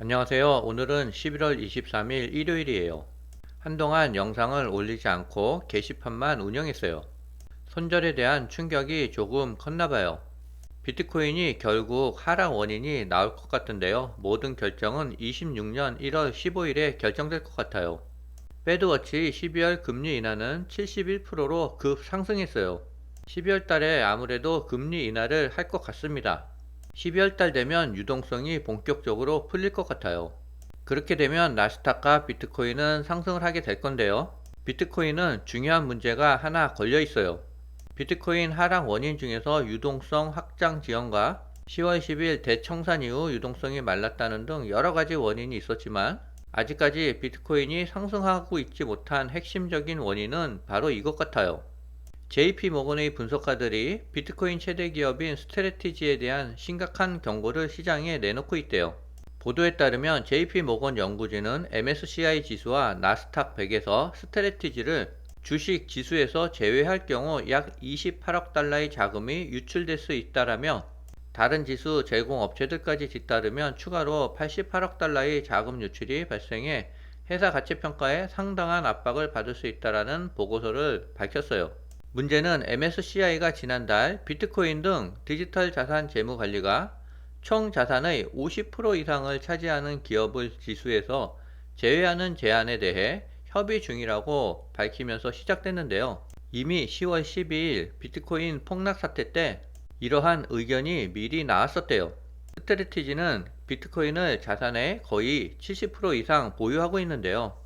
안녕하세요. 오늘은 11월 23일 일요일이에요. 한동안 영상을 올리지 않고 게시판만 운영했어요. 손절에 대한 충격이 조금 컸나봐요. 비트코인이 결국 하락 원인이 나올 것 같은데요. 모든 결정은 26년 1월 15일에 결정될 것 같아요. 페드워치 12월 금리 인하는 71%로 급 상승했어요. 12월 달에 아무래도 금리 인하를 할 것 같습니다. 12월 달 되면 유동성이 본격적으로 풀릴 것 같아요. 그렇게 되면 나스닥과 비트코인은 상승을 하게 될 건데요. 비트코인은 중요한 문제가 하나 걸려 있어요. 비트코인 하락 원인 중에서 유동성 확장 지연과 10월 10일 대청산 이후 유동성이 말랐다는 등 여러 가지 원인이 있었지만 아직까지 비트코인이 상승하고 있지 못한 핵심적인 원인은 바로 이것 같아요. JP 모건의 분석가들이 비트코인 최대 기업인 스트레티지에 대한 심각한 경고를 시장에 내놓고 있대요. 보도에 따르면 JP 모건 연구진은 MSCI 지수와 나스닥 100에서 스트레티지를 주식 지수에서 제외할 경우 약 28억 달러의 자금이 유출될 수 있다라며 다른 지수 제공 업체들까지 뒤따르면 추가로 88억 달러의 자금 유출이 발생해 회사 가치 평가에 상당한 압박을 받을 수 있다라는 보고서를 밝혔어요. 문제는 MSCI가 지난달 비트코인 등 디지털 자산 재무 관리가 총 자산의 50% 이상을 차지하는 기업을 지수에서 제외하는 제안에 대해 협의 중이라고 밝히면서 시작됐는데요. 이미 10월 12일 비트코인 폭락 사태 때 이러한 의견이 미리 나왔었대요. 스트레티지는 비트코인을 자산의 거의 70% 이상 보유하고 있는데요.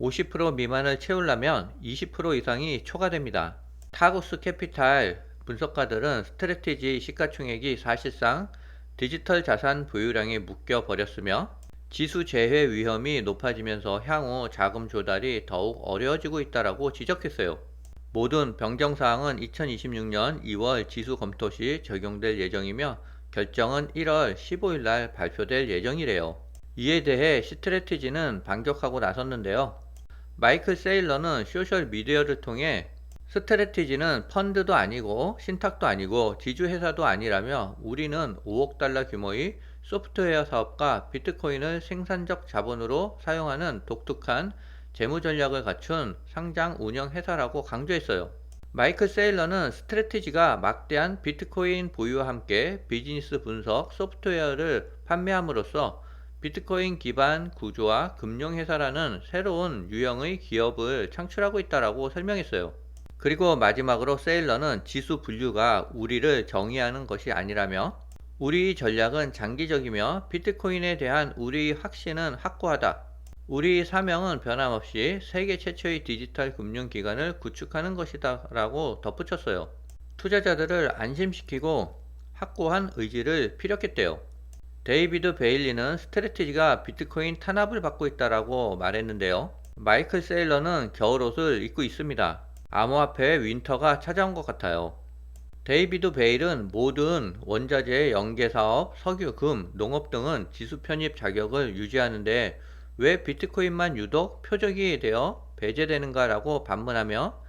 50% 미만을 채우려면 20% 이상이 초과됩니다. 타고스 캐피탈 분석가들은 스트레티지 시가총액이 사실상 디지털 자산 보유량에 묶여 버렸으며 지수 재해 위험이 높아지면서 향후 자금 조달이 더욱 어려워지고 있다라고 지적했어요. 모든 변경 사항은 2026년 2월 지수 검토 시 적용될 예정이며 결정은 1월 15일 날 발표될 예정이래요. 이에 대해 스트레티지는 반격하고 나섰는데요. 마이클 세일러는 소셜 미디어를 통해 스트레티지는 펀드도 아니고 신탁도 아니고 지주회사도 아니라며 우리는 5억 달러 규모의 소프트웨어 사업과 비트코인을 생산적 자본으로 사용하는 독특한 재무 전략을 갖춘 상장 운영 회사라고 강조했어요. 마이클 세일러는 스트레티지가 막대한 비트코인 보유와 함께 비즈니스 분석 소프트웨어를 판매함으로써 비트코인 기반 구조와 금융회사라는 새로운 유형의 기업을 창출하고 있다라고 설명했어요. 그리고 마지막으로 세일러는 지수 분류가 우리를 정의하는 것이 아니라며 우리 전략은 장기적이며 비트코인에 대한 우리 확신은 확고하다. 우리 사명은 변함없이 세계 최초의 디지털 금융기관을 구축하는 것이다 라고 덧붙였어요. 투자자들을 안심시키고 확고한 의지를 피력했대요. 데이비드 베일리는 스트레티지가 비트코인 탄압을 받고 있다라고 말했는데요. 마이클 세일러는 겨울옷을 입고 있습니다. 암호화폐 윈터가 찾아온 것 같아요. 데이비드 베일은 모든 원자재 연계 사업, 석유, 금, 농업 등은 지수 편입 자격을 유지하는데 왜 비트코인만 유독 표적이 되어 배제되는가라고 반문하며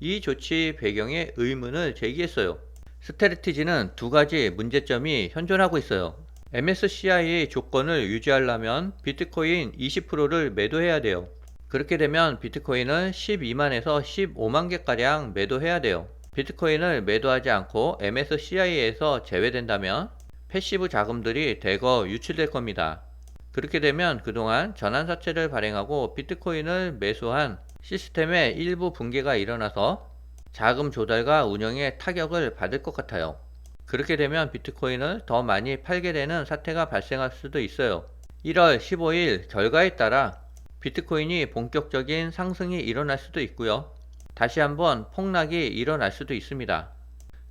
이 조치 배경에 의문을 제기했어요. 스테르티지는 두 가지 문제점이 현존하고 있어요. MSCI의 조건을 유지하려면 비트코인 20%를 매도해야 돼요. 그렇게 되면 비트코인을 12만에서 15만 개가량 매도해야 돼요. 비트코인을 매도하지 않고 MSCI에서 제외된다면 패시브 자금들이 대거 유출될 겁니다. 그렇게 되면 그동안 전환사채를 발행하고 비트코인을 매수한 시스템의 일부 붕괴가 일어나서 자금 조달과 운영에 타격을 받을 것 같아요. 그렇게 되면 비트코인을 더 많이 팔게 되는 사태가 발생할 수도 있어요. 1월 15일 결과에 따라 비트코인이 본격적인 상승이 일어날 수도 있고요. 다시 한번 폭락이 일어날 수도 있습니다.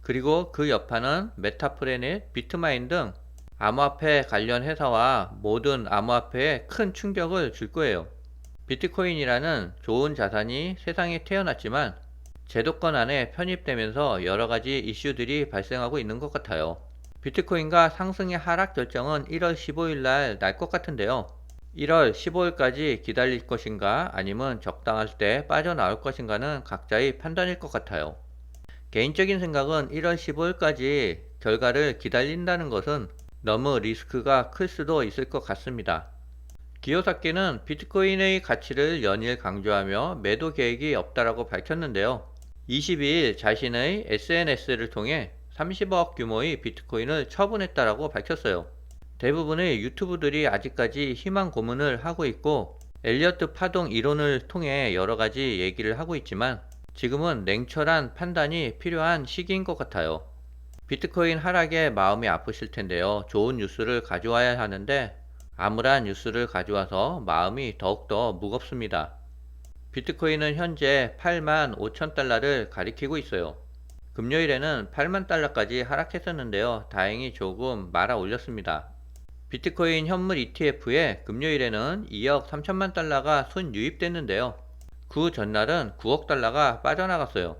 그리고 그 여파는 메타프레넷, 비트마인 등 암호화폐 관련 회사와 모든 암호화폐에 큰 충격을 줄 거예요. 비트코인이라는 좋은 자산이 세상에 태어났지만 제도권 안에 편입되면서 여러 가지 이슈들이 발생하고 있는 것 같아요. 비트코인과 상승의 하락 결정은 1월 15일 날 날 것 같은데요. 1월 15일까지 기다릴 것인가 아니면 적당할 때 빠져나올 것인가는 각자의 판단일 것 같아요. 개인적인 생각은 1월 15일까지 결과를 기다린다는 것은 너무 리스크가 클 수도 있을 것 같습니다. 기요사키는 비트코인의 가치를 연일 강조하며 매도 계획이 없다라고 밝혔는데요. 22일 자신의 SNS를 통해 30억 규모의 비트코인을 처분했다라고 밝혔어요. 대부분의 유튜브들이 아직까지 희망 고문을 하고 있고 엘리어트 파동 이론을 통해 여러 가지 얘기를 하고 있지만 지금은 냉철한 판단이 필요한 시기인 것 같아요. 비트코인 하락에 마음이 아프실 텐데요. 좋은 뉴스를 가져와야 하는데 암울한 뉴스를 가져와서 마음이 더욱더 무겁습니다. 비트코인은 현재 8만 5천 달러를 가리키고 있어요. 금요일에는 8만 달러까지 하락했었는데요. 다행히 조금 말아 올렸습니다. 비트코인 현물 ETF에 금요일에는 2억 3천만 달러가 순유입됐는데요. 그 전날은 9억 달러가 빠져나갔어요.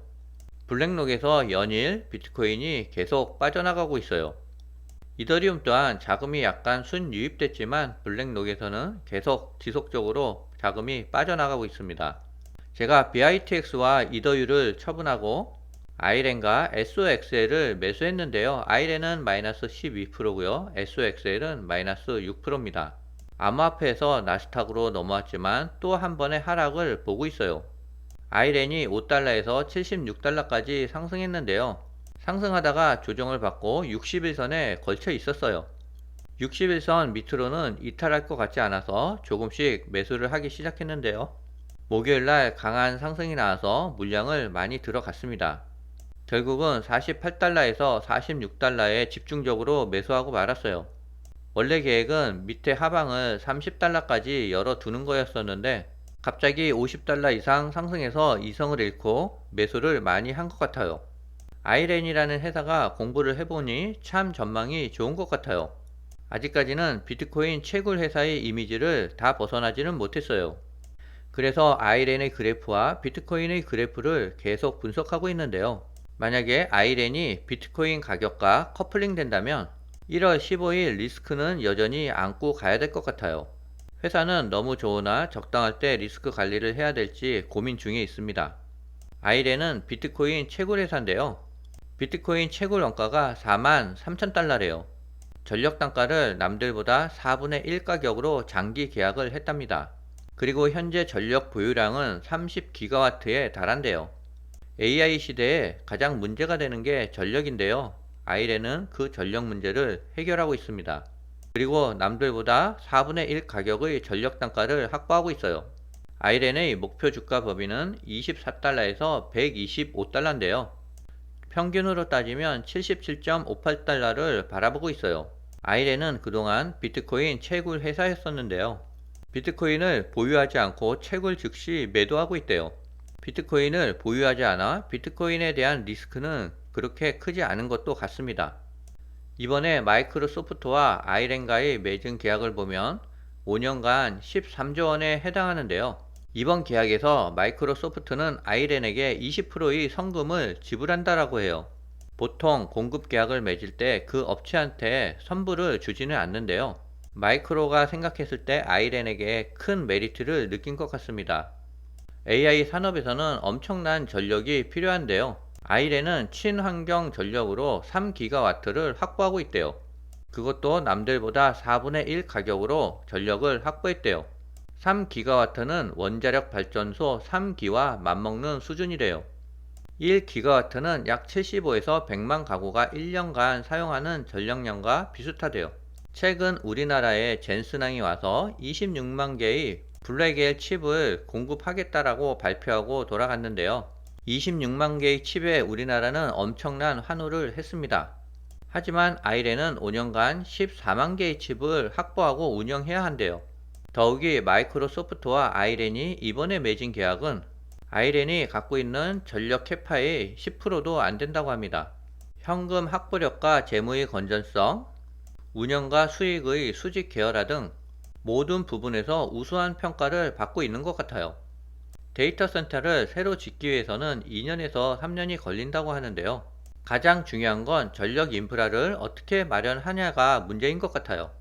블랙록에서 연일 비트코인이 계속 빠져나가고 있어요. 이더리움 또한 자금이 약간 순유입됐지만 블랙록에서는 계속 지속적으로 자금이 빠져나가고 있습니다. 제가 BITX와 이더유를 처분하고 아이렌과 SOXL을 매수했는데요. 아이렌은 마이너스 12%고요. SOXL은 마이너스 6%입니다. 암호화폐에서 나스닥으로 넘어왔지만 또 한 번의 하락을 보고 있어요. 아이렌이 5달러에서 76달러까지 상승했는데요. 상승하다가 조정을 받고 60일선에 걸쳐 있었어요. 60일선 밑으로는 이탈할 것 같지 않아서 조금씩 매수를 하기 시작했는데요. 목요일날 강한 상승이 나와서 물량을 많이 들어갔습니다. 결국은 48달러에서 46달러에 집중적으로 매수하고 말았어요. 원래 계획은 밑에 하방을 30달러까지 열어두는 거였었는데 갑자기 50달러 이상 상승해서 이성을 잃고 매수를 많이 한 것 같아요. 아이렌이라는 회사가 공부를 해보니 참 전망이 좋은 것 같아요. 아직까지는 비트코인 채굴 회사의 이미지를 다 벗어나지는 못했어요. 그래서 아이렌의 그래프와 비트코인의 그래프를 계속 분석하고 있는데요. 만약에 아이렌이 비트코인 가격과 커플링 된다면 1월 15일 리스크는 여전히 안고 가야 될 것 같아요. 회사는 너무 좋으나 적당할 때 리스크 관리를 해야 될지 고민 중에 있습니다. 아이렌은 비트코인 채굴 회사인데요. 비트코인 채굴 원가가 4만 3천 달러래요. 전력 단가를 남들보다 4분의 1 가격으로 장기 계약을 했답니다. 그리고 현재 전력 보유량은 30기가와트에 달한대요. AI 시대에 가장 문제가 되는 게 전력인데요. 아이렌은 그 전력 문제를 해결하고 있습니다. 그리고 남들보다 4분의 1 가격의 전력 단가를 확보하고 있어요. 아이렌의 목표 주가 범위는 24달러에서 125달러인데요. 평균으로 따지면 77.58달러를 바라보고 있어요. 아이렌은 그동안 비트코인 채굴 회사였었는데요. 비트코인을 보유하지 않고 채굴 즉시 매도하고 있대요. 비트코인을 보유하지 않아 비트코인에 대한 리스크는 그렇게 크지 않은 것도 같습니다. 이번에 마이크로소프트와 아이렌과의 맺은 계약을 보면 5년간 13조 원에 해당하는데요. 이번 계약에서 마이크로소프트는 아이렌에게 20%의 성금을 지불한다라고 해요. 보통 공급 계약을 맺을 때 그 업체한테 선불을 주지는 않는데요. 마이크로가 생각했을 때 아이렌에게 큰 메리트를 느낀 것 같습니다. AI 산업에서는 엄청난 전력이 필요한데요. 아이렌은 친환경 전력으로 3기가와트를 확보하고 있대요. 그것도 남들보다 4분의 1 가격으로 전력을 확보했대요. 3기가와트는 원자력 발전소 3기와 맞먹는 수준이래요. 1기가와트는 약 75에서 100만 가구가 1년간 사용하는 전력량과 비슷하대요. 최근 우리나라에 젠슨항이 와서 26만 개의 블랙엘 칩을 공급하겠다라고 발표하고 돌아갔는데요. 26만 개의 칩에 우리나라는 엄청난 환호를 했습니다. 하지만 아이렌은 5년간 14만 개의 칩을 확보하고 운영해야 한대요. 더욱이 마이크로소프트와 아이렌이 이번에 맺은 계약은 아이렌이 갖고 있는 전력 캐파의 10%도 안 된다고 합니다. 현금 확보력과 재무의 건전성, 운영과 수익의 수직 계열화 등 모든 부분에서 우수한 평가를 받고 있는 것 같아요. 데이터 센터를 새로 짓기 위해서는 2년에서 3년이 걸린다고 하는데요. 가장 중요한 건 전력 인프라를 어떻게 마련하냐가 문제인 것 같아요.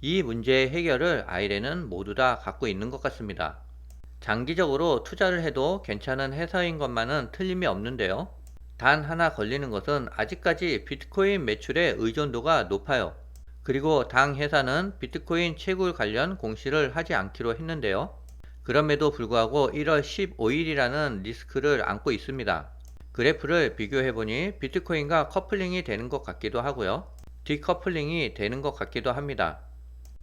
이 문제의 해결을 아이렌은 모두 다 갖고 있는 것 같습니다. 장기적으로 투자를 해도 괜찮은 회사인 것만은 틀림이 없는데요. 단 하나 걸리는 것은 아직까지 비트코인 매출의 의존도가 높아요. 그리고 당 회사는 비트코인 채굴 관련 공시를 하지 않기로 했는데요. 그럼에도 불구하고 1월 15일이라는 리스크를 안고 있습니다. 그래프를 비교해보니 비트코인과 커플링이 되는 것 같기도 하고요. 디커플링이 되는 것 같기도 합니다.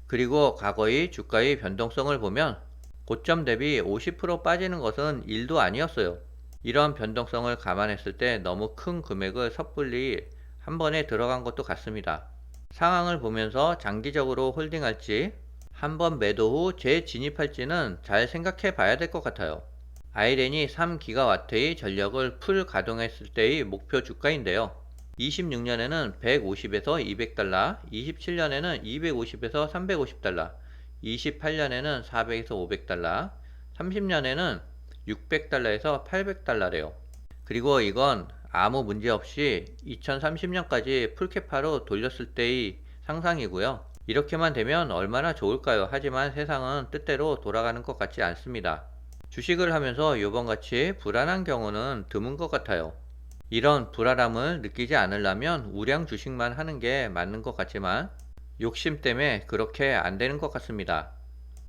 그리고 과거의 주가의 변동성을 보면 고점 대비 50% 빠지는 것은 일도 아니었어요. 이런 변동성을 감안했을 때 너무 큰 금액을 섣불리 한 번에 들어간 것도 같습니다. 상황을 보면서 장기적으로 홀딩할지 한번 매도 후 재진입할지는 잘 생각해 봐야 될 것 같아요. 아이렌이 3기가와트의 전력을 풀 가동했을 때의 목표 주가인데요. 26년에는 150에서 200달러, 27년에는 250에서 350달러, 28년에는 400에서 500달러, 30년에는 600달러에서 800달러래요. 그리고 이건 아무 문제 없이 2030년까지 풀캐파로 돌렸을 때의 상상이고요. 이렇게만 되면 얼마나 좋을까요? 하지만 세상은 뜻대로 돌아가는 것 같지 않습니다. 주식을 하면서 요번같이 불안한 경우는 드문 것 같아요. 이런 불안함을 느끼지 않으려면 우량 주식만 하는 게 맞는 것 같지만 욕심 때문에 그렇게 안 되는 것 같습니다.